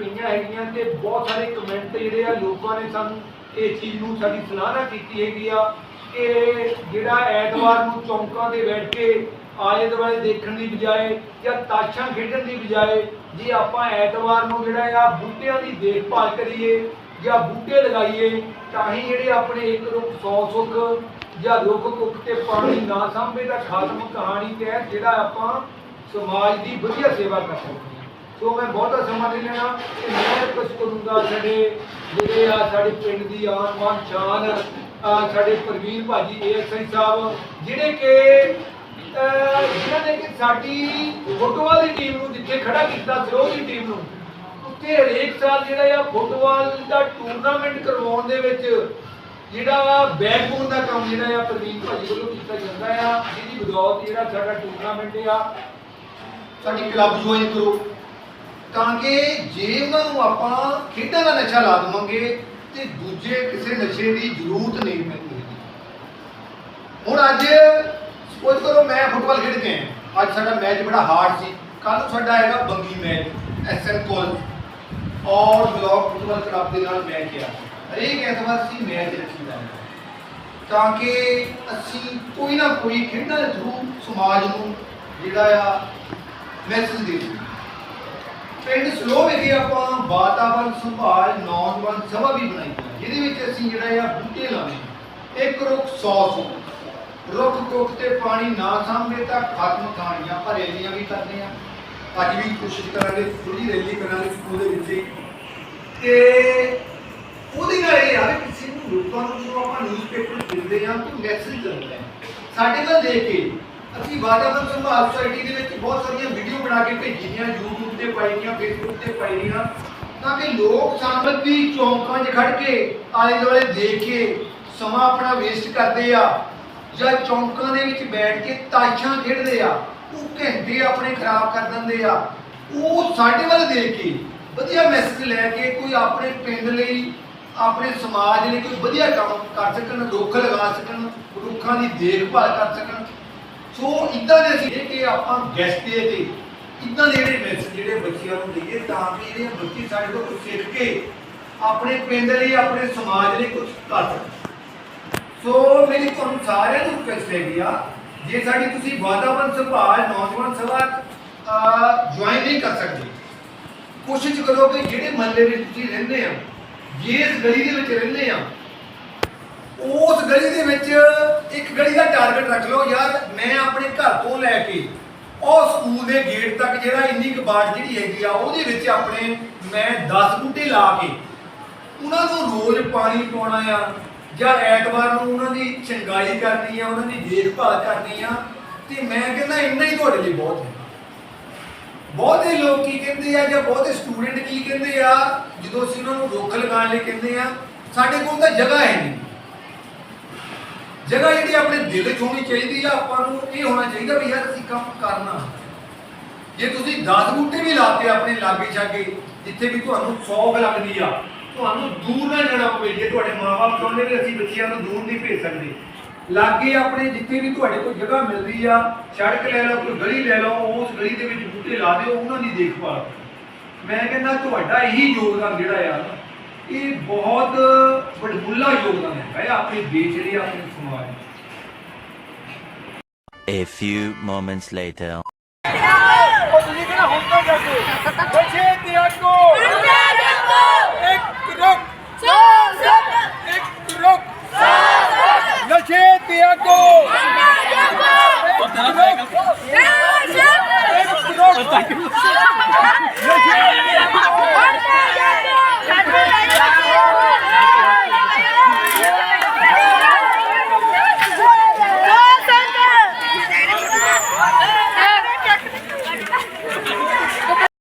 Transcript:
ਪਈਆਂ ਹੈਗੀਆਂ ਤੇ ਬਹੁਤ ਸਾਰੇ ਕਮੈਂਟ ਜਿਹੜੇ ਆ ਲੋਕਾਂ ਨੇ ਸਾਨੂੰ ਇਹ ਚੀਜ਼ ਨੂੰ ਸਾਡੀ ਸਲਾਹਨਾ ਕੀਤੀ ਹੈਗੀ ਆ ਕਿ ਜਿਹੜਾ ਐਤਵਾਰ ਨੂੰ ਚੌਂਕਾਂ 'ਤੇ ਬੈਠ ਕੇ ਆਲੇ ਦੁਆਲੇ ਦੇਖਣ ਦੀ ਬਜਾਏ ਜਾਂ ਤਾਸ਼ਾਂ ਖੇਡਣ ਦੀ ਬਜਾਏ ਜੇ ਆਪਾਂ ਐਤਵਾਰ ਨੂੰ ਜਿਹੜਾ ਆ ਬੂਟਿਆਂ ਦੀ ਦੇਖਭਾਲ ਕਰੀਏ ਜਾਂ ਬੂਟੇ ਲਗਾਈਏ ਤਾਂ ਹੀ ਜਿਹੜੇ ਆਪਣੇ ਇੱਕ ਰੁੱਖ ਸੌ ਸੁੱਖ ਜਾਂ ਰੁੱਖ ਕੁੱਖ ਤੇ ਪਾਣੀ ਨਾ ਸਾਂਭੇ ਤਾਂ ਖਾਤਮ ਕਹਾਣੀ ਤੇ ਜਿਹੜਾ ਆਪਾਂ ਸਮਾਜ ਦੀ ਵਧੀਆ ਸੇਵਾ ਕਰ ਸਕਦੇ ਹਾਂ। ਸੋ ਮੈਂ ਬਹੁਤਾ ਸਮਾਂ ਨਹੀਂ ਲੈਣਾ ਤੇ ਮੈਂ ਕੁਝ ਕਰੂੰਗਾ ਸਾਡੇ ਜਿਹੜੇ ਆ ਸਾਡੇ ਪਿੰਡ ਦੀ ਆਨ ਬਾਨ ਸ਼ਾਨ ਆ ਸਾਡੇ ਪ੍ਰਵੀਨ ਭਾਜੀ ਏਐਸਆਈ ਸਾਹਿਬ ਜਿਹੜੇ ਕਿ ਅਹ, ਜਿਨ੍ਹਾਂ ਨੇ ਕਿ ਸਾਡੀ ਫੁੱਟਬਾਲ ਦੀ ਟੀਮ ਨੂੰ ਜਿੱਥੇ ਖੜਾ ਕੀਤਾ ਸਰੋਹ ਦੀ ਟੀਮ ਨੂੰ ਉੱਥੇ ਹਰੇਕ ਸਾਲ ਜਿਹੜਾ ਆ ਫੁੱਟਬਾਲ ਦਾ ਟੂਰਨਾਮੈਂਟ ਕਰਵਾਉਣ ਦੇ ਵਿੱਚ ਜਿਹੜਾ ਬੈਕਬੋਨ ਦਾ ਕੰਮ ਜਿਹੜਾ ਆ ਪ੍ਰਵੀਨ ਭਾਜੀ ਵੱਲੋਂ ਕੀਤਾ ਜਾਂਦਾ ਆ ਜਿਹਦੀ ਬਦੌਲਤ ਜਿਹੜਾ ਸਾਡਾ ਟੂਰਨਾਮੈਂਟ ਆ ਸਾਡੀ ਕਲੱਬ ਜੁਆਇਨ ਕਰੋ। ਤਾਂ ਕਿ ਜੇ ਉਹਨਾਂ ਨੂੰ ਆਪਾਂ ਖੇਡਾਂ ਦਾ ਨਸ਼ਾ ਲਾ ਦੇਵਾਂਗੇ ਤੇ ਦੂਜੇ ਕਿਸੇ ਨਸ਼ੇ ਦੀ ਜ਼ਰੂਰਤ ਨਹੀਂ ਪੈਂਦੀ। ਹੁਣ ਅੱਜ ਸਪੋਜ਼ ਕਰੋ ਮੈਂ ਫੁੱਟਬਾਲ ਖੇਡ ਕੇ ਆਇਆ। ਅੱਜ ਸਾਡਾ ਮੈਚ ਬੜਾ ਹਾਰਡ ਸੀ। ਕੱਲ ਨੂੰ ਸਾਡਾ ਹੈਗਾ ਬੰਗੀ ਮੈਚ ਐਸਐਨ ਕਾਲਜ। ਔਰ ਬਲਾਕ ਫੁੱਟਬਾਲ ਕਲੱਬ ਦੇ ਨਾਲ ਮੈਚ ਆ ਹਰੇਕ ਐਤਵਾਰ ਸੀ ਮੈਚ ਰੱਖੀਦਾ ਹੈ। ਤਾਂ ਕਿ ਅਸੀਂ ਕੋਈ ਨਾ ਕੋਈ ਖੇਡਾਂ ਦੇ ਥਰੂ ਸਮਾਜ ਨੂੰ ਜਿਹੜਾ ਆ ਮੈਸੇਜ ਦੇ ਸਕੀਏ। ਪਿੰਡ ਸਲੋ ਵਿਖੇ ਆਪਾਂ ਵਾਤਾਵਰਣ ਸੰਭਾਲ, ਨੌਜਵਾਨ ਸਭਾ ਵੀ ਬਣਾਈ ਹੈ। ਜਿਹਦੇ ਵਿੱਚ ਅਸੀਂ ਜਿਹੜਾ ਆ ਬੂਟੇ ਲਾਉਣੇ ਇੱਕ ਰੁੱਖ 100 ਸੁੱਖ ਰੁੱਖ ਕੁੱਖ ਤੇ ਪਾਣੀ ਨਾ ਸਾਂਭੇ ਤਾਂ ਖਤਮ ਕਹਾਣੀਆਂ ਆਪਾਂ ਰੈਲੀਆਂ ਵੀ ਕਰਦੇ ਆ ਅੱਜ ਵੀ ਕੋਸ਼ਿਸ਼ ਕਰਾਂਗੇ ਥੋੜੀ ਰੈਲੀ ਕਰਾਂਗੇ ਸਕੂਲ ਵਿੱਚ। ਤੇ ਉਹਦੇ ਨਾਲ ਇਹ ਆ ਕਿਸੇ ਨੂੰ ਲੋਕਾਂ ਨੂੰ ਜਦੋਂ ਆਪਾਂ ਨਿਊਜ਼ਪੇਪਰ ਦਿੰਦੇ ਆ ਤਾਂ ਮੈਸੇਜ ਜਾਂਦਾ ਸਾਡੇ ਨਾਲ ਦੇਖ ਕੇ ਅਸੀਂ ਵਾਤਾਵਰਣ ਸੰਭਾਲ ਸੁਸਾਇਟੀ ਦੇ ਵਿੱਚ ਬਹੁਤ ਸਾਰੀਆਂ ਵੀਡੀਓ ਬਣਾ ਕੇ ਭੇਜੀਆਂ, YouTube ਤੇ ਪਾਈਆਂ, Facebook ਤੇ ਪਾਈਆਂ, ਤਾਂ ਕਿ ਲੋਕ ਸਾਨੂੰ ਵੀ ਚੌਂਕਾਂ 'ਚ ਖੜ ਕੇ ਆਲੇ ਦੁਆਲੇ ਦੇਖ ਕੇ ਸਮਾਂ ਆਪਣਾ ਵੇਸਟ ਕਰਦੇ ਆ ਜਾਂ ਚੌਂਕਾਂ ਦੇ ਵਿੱਚ ਬੈਠ ਕੇ ਤਾਸ਼ਾਂ ਖੇਡਦੇ ਆ, ਉਹ ਘੰਟੇ ਆਪਣੇ ਖਰਾਬ ਕਰ ਦਿੰਦੇ ਆ। ਉਹ ਸਾਡੇ ਵੱਲ ਦੇਖ ਕੇ ਵਧੀਆ ਮੈਸੇਜ ਲੈ ਕੇ ਕੋਈ ਆਪਣੇ ਪਿੰਡ ਲਈ, ਆਪਣੇ ਸਮਾਜ ਲਈ ਕੋਈ ਵਧੀਆ ਕੰਮ ਕਰ ਸਕਣ, ਰੁੱਖ ਲਗਾ ਸਕਣ, ਰੁੱਖਾਂ ਦੀ ਦੇਖਭਾਲ ਕਰ ਸਕਣ ਸੋ ਇਦਾਂ ਦੇ ਅਸੀਂ ਕਿ ਆਪਾਂ ਗੈਸਟ ਤੇ ਇਦਾਂ ਦੇ ਜਿਹੜੇ ਮੈਸੇਜ ਜਿਹੜੇ ਬੱਚਿਆਂ ਨੂੰ ਦਈਏ, ਤਾਂ ਕਿ ਜਿਹੜੇ ਬੱਚੇ ਸਾਡੇ ਤੋਂ ਕੁਝ ਸਿੱਖ ਕੇ ਆਪਣੇ ਪਿੰਡ ਲਈ, ਆਪਣੇ ਸਮਾਜ ਲਈ ਕੁਝ ਕਰ ਸਕਣ ਸੋ ਮੇਰੀ ਤੁਹਾਨੂੰ ਸਾਰਿਆਂ ਨੂੰ ਰਿਕਵੈਸਟ ਹੈਗੀ ਆ, ਜੇ ਸਾਡੀ ਤੁਸੀਂ ਵਾਤਾਵਰਣ ਸੰਭਾਲ ਨੌਜਵਾਨ ਸਭਾ ਜੁਆਇਨ ਨਹੀਂ ਕਰ ਸਕਦੇ, ਕੋਸ਼ਿਸ਼ ਕਰੋ ਕਿ ਜਿਹੜੇ ਮਹੱਲੇ ਵਿੱਚ ਤੁਸੀਂ ਰਹਿੰਦੇ ਆ ਜਿਸ ਗਲੀ ਦੇ ਵਿੱਚ ਰਹਿੰਦੇ ਆ ਉਸ ਗਲੀ ਦੇ ਵਿੱਚ ਇੱਕ ਗਲੀ ਦਾ ਟਾਰਗੇਟ ਰੱਖ ਲਓ ਯਾਰ, ਮੈਂ ਆਪਣੇ ਘਰ ਤੋਂ ਲੈ ਕੇ ਉਹ ਸਕੂਲ ਦੇ ਗੇਟ ਤੱਕ ਜਿਹੜਾ ਇੰਨੀ ਕੁ ਬਾੜ ਜਿਹੜੀ ਹੈਗੀ ਆ, ਉਹਦੇ ਵਿੱਚ ਆਪਣੇ ਮੈਂ 10 ਬੂਟੇ ਲਾ ਕੇ ਉਹਨਾਂ ਨੂੰ ਰੋਜ਼ ਪਾਣੀ ਪਾਉਣਾ ਆ ਜਾਂ ਐਤਵਾਰ ਨੂੰ ਉਹਨਾਂ ਦੀ ਚੰਗਾਈ ਕਰਨੀ ਆ, ਉਹਨਾਂ ਦੀ ਦੇਖਭਾਲ ਕਰਨੀ ਆ, ਤੇ ਮੈਂ ਕਹਿੰਦਾ ਇੰਨਾ ਹੀ ਤੁਹਾਡੇ ਲਈ ਬਹੁਤ ਹੈ। ਬਹੁਤੇ ਲੋਕ ਕੀ ਕਹਿੰਦੇ ਆ ਜਾਂ ਬਹੁਤੇ ਸਟੂਡੈਂਟ ਕੀ ਕਹਿੰਦੇ ਆ, ਜਦੋਂ ਅਸੀਂ ਉਹਨਾਂ ਨੂੰ ਰੁੱਖ ਲਗਾਉਣ ਲਈ ਕਹਿੰਦੇ ਆ, ਸਾਡੇ ਕੋਲ ਤਾਂ ਜਗ੍ਹਾ ਹੈ ਨਹੀਂ। ਜਗ੍ਹਾ ਜਿਹੜੀ ਆਪਣੇ ਦਿਲ 'ਚ ਹੋਣੀ ਚਾਹੀਦੀ ਆ, ਆਪਾਂ ਨੂੰ ਇਹ ਹੋਣਾ ਚਾਹੀਦਾ ਵੀ ਯਾਰ ਅਸੀਂ ਕੰਮ ਕਰਨਾ। ਜੇ ਤੁਸੀਂ 10 ਬੂਟੇ ਵੀ ਲਾਤੇ ਆਪਣੇ ਲਾਗੇ ਛਾਗੇ, ਜਿੱਥੇ ਵੀ ਤੁਹਾਨੂੰ ਸੌਗ ਲੱਗਦੀ ਆ, ਤੁਹਾਨੂੰ ਦੂਰ ਨਾ ਜਾਣਾ ਪਵੇ, ਜੇ ਤੁਹਾਡੇ ਮਾਪੇ ਚਾਹੁੰਦੇ ਵੀ ਅਸੀਂ ਬੱਚਿਆਂ ਨੂੰ ਦੂਰ ਨਹੀਂ ਭੇਜ ਸਕਦੇ। ਲਾਗੇ ਆਪਣੇ ਜਿੱਥੇ ਵੀ ਤੁਹਾਡੇ ਕੋਲ ਜਗ੍ਹਾ ਮਿਲਦੀ ਆ, ਸੜਕ ਲੈ ਲਓ, ਕੋਈ ਗਲੀ ਲੈ ਲਓ, ਉਸ ਗਲੀ ਦੇ ਵਿੱਚ ਬੂਟੇ ਲਾ ਦਿਓ, ਉਹਨਾਂ ਦੀ ਦੇਖਭਾਲ ਮੈਂ ਕਹਿੰਦਾ ਤੁਹਾਡਾ ਇਹੀ ਯੋਗਦਾਨ ਜਿਹੜਾ ਆ ਇਹ ਬਹੁਤ ਵੱਡਮੁੱਲਾ ਯੋਗਦਾਨ ਹੈ। ਆਪਣੇ ਦੇਸ਼ ਲਈ ਆਪਣੇ ਸਮਾਜ। ਲਈ A few moments later. ਉਹ ਤੁਸੀਂ ਕਿਹੜਾ ਹੁਣ ਤੋਂ ਜਾਂਦੇ ਬੱਚੇ ਤੇ ਆਗੋ